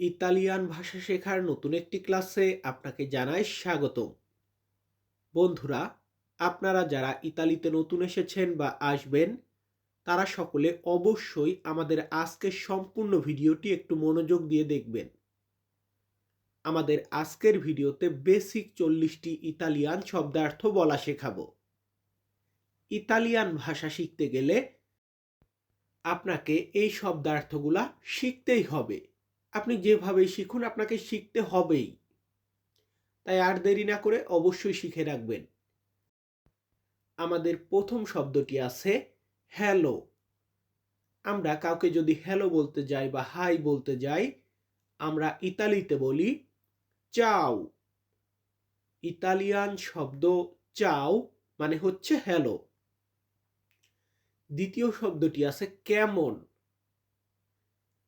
Italian ভাষা শেখার নতুন একটি ক্লাসে আপনাকে জানাই স্বাগত বন্ধুরা, আপনারা যারা ইতালিতে নতুন এসেছেন বা আসবেন, তারা সকলে অবশ্যই আমাদের আজকের সম্পূর্ণ ভিডিওটি একটু মনোযোগ দিয়ে দেখবেন। আমাদের আজকের ভিডিওতে বেসিক চল্লিশটি ইতালিয়ান শব্দার্থ বলা শেখাবো। ইতালিয়ান ভাষা শিখতে গেলে আপনাকে এই শব্দার্থগুলা শিখতেই হবে। আপনি যেভাবেই শিখুন, আপনাকে শিখতে হবেই। তাই আর দেরি না করে অবশ্যই শিখে রাখবেন। আমাদের প্রথম শব্দটি আছে হ্যালো আমরা কাউকে যদি হ্যালো বলতে যাই বা হাই বলতে যাই, আমরা ইতালিতে বলি চাও ইতালিয়ান শব্দ চাও মানে হচ্ছে হ্যালো দ্বিতীয় শব্দটি আছে কেমন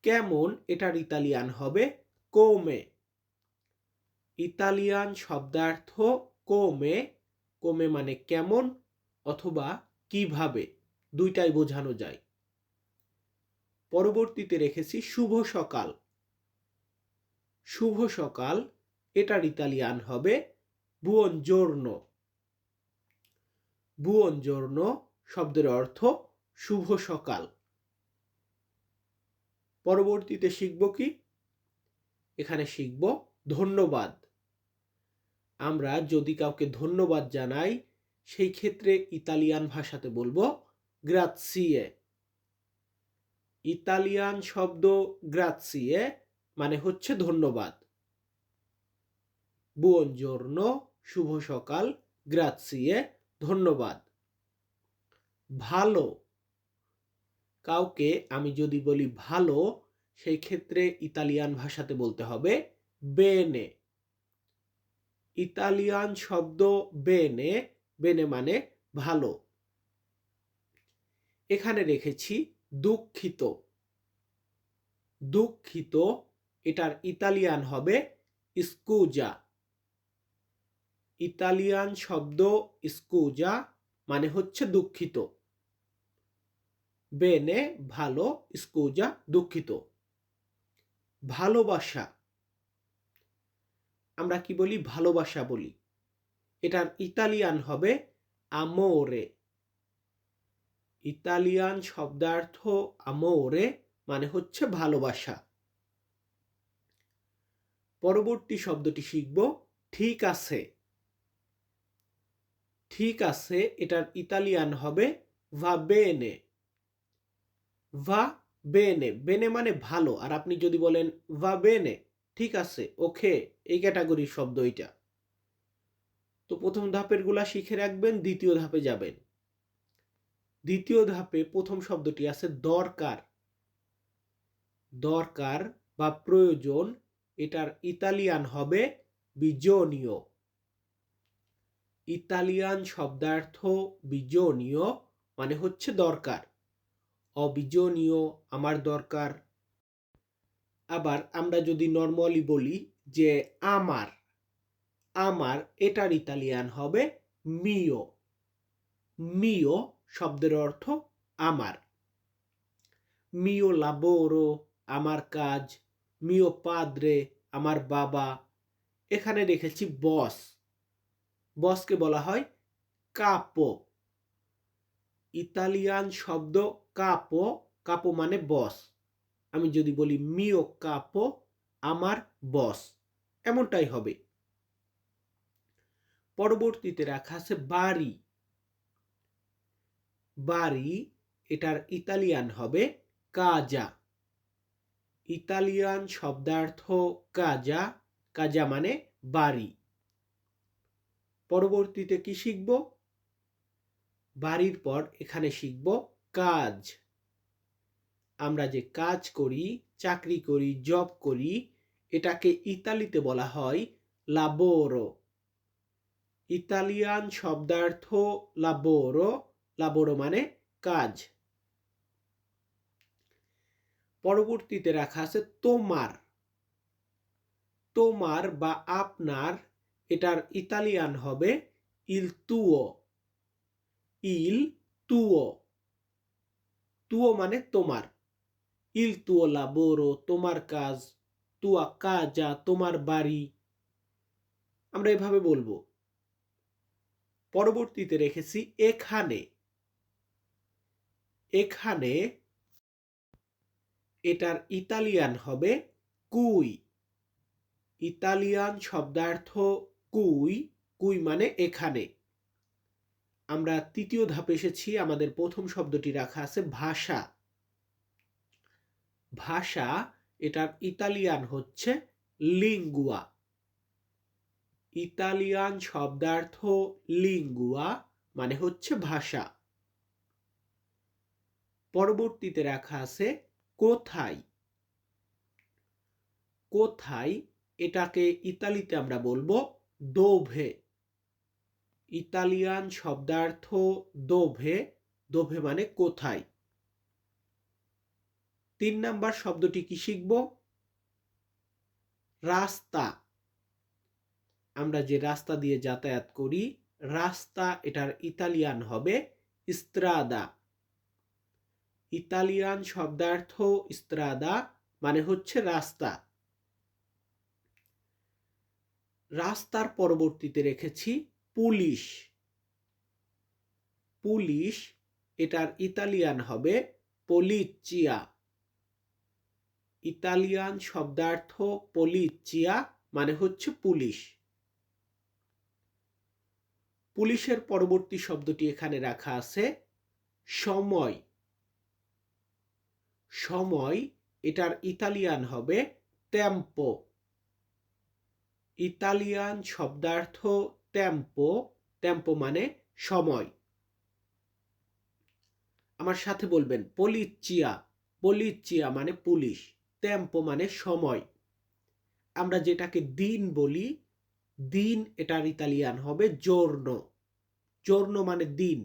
কেমন এটার ইতালিয়ান হবে কোমে ইতালিয়ান শব্দার্থ কোমে কোমে মানে কেমন অথবা কীভাবে? দুইটাই বোঝানো যায়। পরবর্তীতে রেখেছি শুভ সকাল। শুভ সকাল, এটার ইতালিয়ান হবে বুয়ন জোর্ন বুয়ন জোর্ন শব্দের অর্থ শুভ সকাল। পরবর্তীতে শিখব কি? এখানে শিখব ধন্যবাদ। আমরা যদি কাউকে ধন্যবাদ জানাই, সেই ক্ষেত্রে ইতালিয়ান ভাষাতে বলব গ্রাৎসিয়ে ইতালিয়ান শব্দ গ্রাৎসিয়ে মানে হচ্ছে ধন্যবাদ। বুয়নজোর্ন শুভ সকাল গ্রাৎসিয়ে ধন্যবাদ ভালো কাউকে আমি যদি বলি ভালো, সেই ক্ষেত্রে ইতালিয়ান ভাষাতে বলতে হবে বেনে। ইতালিয়ান শব্দ বেনে বেনে মানে ভালো। এখানে রেখেছি দুঃখিত। দুঃখিত, এটার ইতালিয়ান হবে স্কুজা। ইতালিয়ান শব্দ স্কুজা মানে হচ্ছে দুঃখিত। বেনে ভালো, স্কুজা দুঃখিত। ভালোবাসা। আমরা কি বলি? ভালোবাসা বলি। এটার ইতালিয়ান হবে আমোরে ইতালিয়ান শব্দার্থ আমোরে মানে হচ্ছে ভালোবাসা। পরবর্তী শব্দটি শিখব। ঠিক আছে। ঠিক আছে, এটার ইতালিয়ান হবে ভা বেনে ভা বেনে বেনে মানে ভালো। আর আপনি যদি বলেন ভা বেনে, ঠিক আছে, ওকে, এই ক্যাটাগরির শব্দ এটা তো প্রথম ধাপেরগুলা শিখে রাখবেন, দ্বিতীয় ধাপে যাবেন। দ্বিতীয় ধাপে প্রথম শব্দটি আছে দরকার। দরকার বা প্রয়োজন, এটার ইতালিয়ান হবে বিজনীয়। ইতালিয়ান শব্দার্থ বিজনীয় মানে হচ্ছে দরকার। অবিজনীয়, আমার দরকার। আবার আমরা যদি নর্মালি বলি যে আমার আমার এটার ইতালিয়ান হবে মিও মিও শব্দের অর্থ আমার। মিও লাবোরো আমার কাজ। মিও পাদ্রে আমার বাবা। এখানে রেখেছি বস বসকে বলা হয় কাপো। ইতালিয়ান শব্দ কাপো কাপো মানে বস আমি যদি বলি মিও কাপো আমার বস এমনটাই হবে। পরবর্তীতে রাখা আছে বাড়ি। বাড়ি, এটার ইতালিয়ান হবে কাজা ইতালিয়ান শব্দার্থ কাজা কাজা মানে বাড়ি। পরবর্তীতে কি শিখব? বাড়ির পর এখানে শিখব কাজ। আমরা যে কাজ করি, চাকরি করি জব করি, এটাকে ইতালিতে বলা হয় লাবোরো ইতালিয়ান শব্দার্থ লাবোরো লাবোরো মানে কাজ। পরবর্তীতে রাখা আছে তোমার। তোমার বা আপনার, এটার ইতালিয়ান হবে ইল তুও ইল তুও। তুও মানে তোমার। ইল তুও লাবোরো, তোমার কাজ। তুয়া কাজা, তোমার বাড়ি। আমরা এভাবে বলব। পরবর্তীতে রেখেছি এখানে। এখানে এটার ইতালিয়ান হবে কুই। ইতালিয়ান শব্দার্থ কুই কুই মানে এখানে। আমরা তৃতীয় ধাপে এসেছি, আমাদের প্রথম শব্দটি রাখা আছে ভাষা। ভাষা, এটার ইতালিয়ান হচ্ছে লিঙ্গুয়া ইতালিয়ান শব্দার্থ লিঙ্গুয়া মানে হচ্ছে ভাষা। পরবর্তীতে রাখা আছে কোথায়। কোথায়, এটাকে ইতালিতে আমরা বলব দোভে। ইতালিয়ান শব্দার্থ দোভে দোভে মানে কোথায়? তিন নাম্বার শব্দটি কি শিখব? রাস্তা। আমরা যে রাস্তা দিয়ে যাতায়াত করি, রাস্তা এটার ইতালিয়ান হবে ইস্ত্রাদা ইতালিয়ান শব্দার্থ ইস্ত্রাদা মানে হচ্ছে রাস্তা। রাস্তার পরবর্তীতে রেখেছি পুলিশ। পুলিশ, এটার ইতালিয়ান হবে পলিচিয়া। ইতালিয়ান শব্দার্থ পলিচিয়া মানে হচ্ছে পুলিশ। পুলিশের পরবর্তী শব্দটি এখানে রাখা আছে সময়। সময়, এটার ইতালিয়ান হবে টেম্পো ইতালিয়ান শব্দার্থ টেম্পো টেম্পো মানে সময়। আমার সাথে বলবেন, পলিচিয়া পলিচিয়া মানে পুলিশ টেম্পো মানে সময়। আমরা যেটাকে দিন বলি, দিন এটার ইতালিয়ান হবে জোর্ন জোর্ন মানে দিন।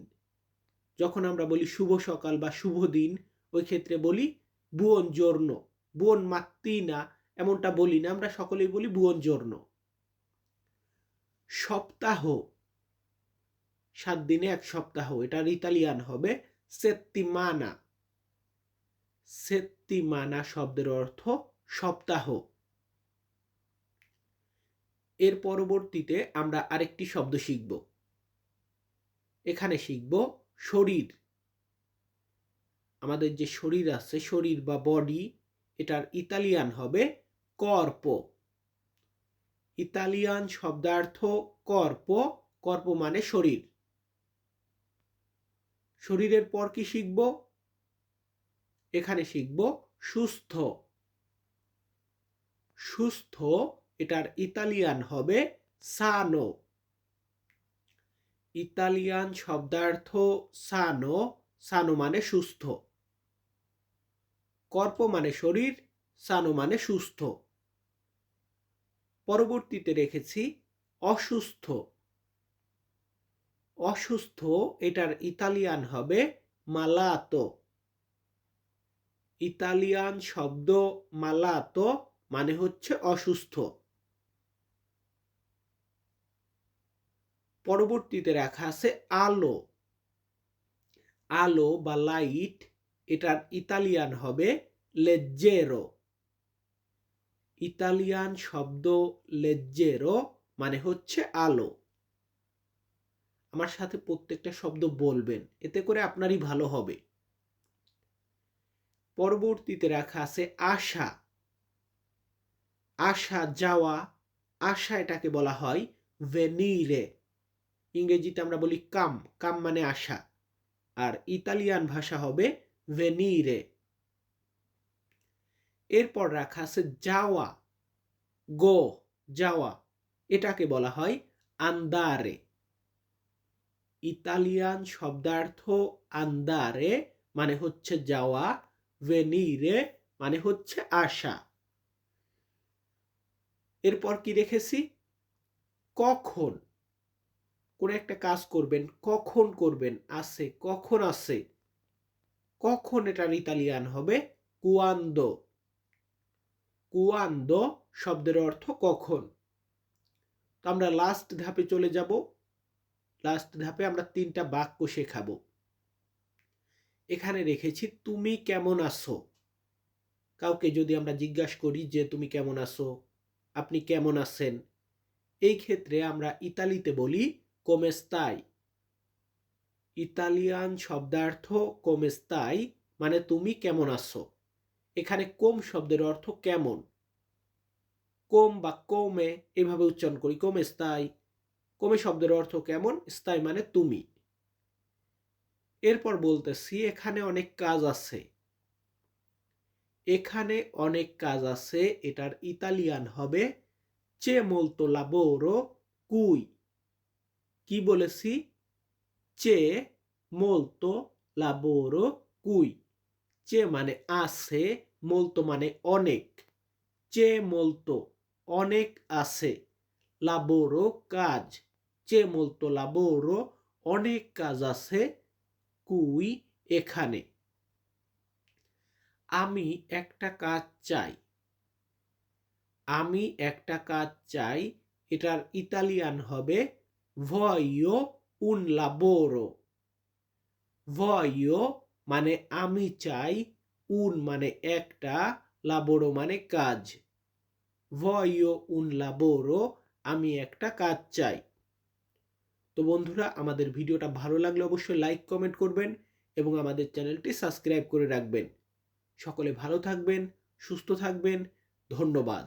যখন আমরা বলি শুভ সকাল বা শুভ দিন, ওই ক্ষেত্রে বলি বুয়ন জোর্ন বুয়ন মাত্তিনা এমনটা বলি না, আমরা সকলেই বলি বুয়ন জোর্ন সপ্তাহ। সাত দিনে এক সপ্তাহ। এটার ইতালিয়ান হবে সেত্তিমানা সেত্তিমানা শব্দের অর্থ সপ্তাহ। এর পরবর্তীতে আমরা আরেকটি শব্দ শিখব। এখানে শিখব শরীর। আমাদের যে শরীর আছে, শরীর বা বডি এটার ইতালিয়ান হবে কর্প। ইতালিয়ান শব্দার্থ কর্প কর্প মানে শরীর। শরীরের পর কি শিখব? এখানে শিখব সুস্থ। সুস্থ, এটার ইতালিয়ান হবে সানো। ইতালিয়ান শব্দার্থ সানো সানো মানে সুস্থ। কর্প মানে শরীর, সানো মানে সুস্থ। পরবর্তীতে রেখেছি অসুস্থ। অসুস্থ, এটার ইতালিয়ান হবে মালাতো। ইতালিয়ান শব্দ মালাতো মানে হচ্ছে অসুস্থ। পরবর্তীতে রাখা আছে আলো। আলো বা লাইট, এটার ইতালিয়ান হবে লেজ্জেরো। ইতালিয়ান শব্দ লেজ্জেরো মানে হচ্ছে আলো। আমার সাথে প্রত্যেকটা শব্দ বলবেন, এতে করে আপনারই ভালো হবে। পরবর্তীতে রাখা আছে আশা। আশা যাওয়া, আশা এটাকে বলা হয় ভেনিরে ইংরেজিতে আমরা বলি কাম কাম মানে আশা। আর ইতালিয়ান ভাষা হবে ভেনিরে এরপর রাখা আছে যাওয়া, গো, যাওয়া। এটাকে বলা হয় আন্দারে। ইতালিয়ান শব্দার্থ আন্দারে মানে হচ্ছে যাওয়া ভেনিরে মানে হচ্ছে আশা এরপর কি রেখেছি? কখন? কোন একটা কাজ করবেন, কখন করবেন, আছে, কখন আছে? কখন এটার ইতালিয়ান হবে? কুয়ান্দো। কুয়ান্দো শব্দের অর্থ কখন। তো আমরা লাস্ট ধাপে চলে যাব। লাস্ট ধাপে আমরা তিনটা বাক্য শেখাবো। এখানে রেখেছি, তুমি কেমন আছো? কাউকে যদি আমরা জিজ্ঞাসা করি যে, তুমি কেমন আছো? আপনি কেমন আছেন? এই ক্ষেত্রে আমরা ইতালিতে বলি কোমেস্তাই ইতালিয়ান শব্দার্থ কোমেস্তাই মানে তুমি কেমন আছো? এখানে কোম শব্দের অর্থ কেমন? কোম বা কোমে এভাবে উচ্চারণ করি কোমেস্তাই কোমে শব্দের অর্থ কেমন? স্তাই মানে তুমি। এরপর বলতেছি, এখানে অনেক কাজ আছে। এখানে অনেক কাজ আছে, এটার ইতালিয়ান হবে, চে মোলতো লাবোরো কুই কি বলেছি? চে মোলতো লাবোরো কুই চে মানে আছে মোলতো মানে অনেক। চে মোলতো অনেক আছে। লাবোরো কাজ। চে মোলতো লাবোরো অনেক কাজ আছে কুই এখানে। আমি একটা কাজ চাই। আমি একটা কাজ চাই, এটার ইতালিয়ান হবে ভয়ো উন লাবোরো ভয়ো মানে আমি চাই উন মানে একটা লাবোরো মানে কাজ। ভয়ও উন লাবোরো আমি একটা কাজ চাই। তো বন্ধুরা, আমাদের ভিডিওটা ভালো লাগলে অবশ্যই লাইক কমেন্ট করবেন এবং আমাদের চ্যানেলটি সাবস্ক্রাইব করে রাখবেন। সকলে ভালো থাকবেন, সুস্থ থাকবেন, ধন্যবাদ।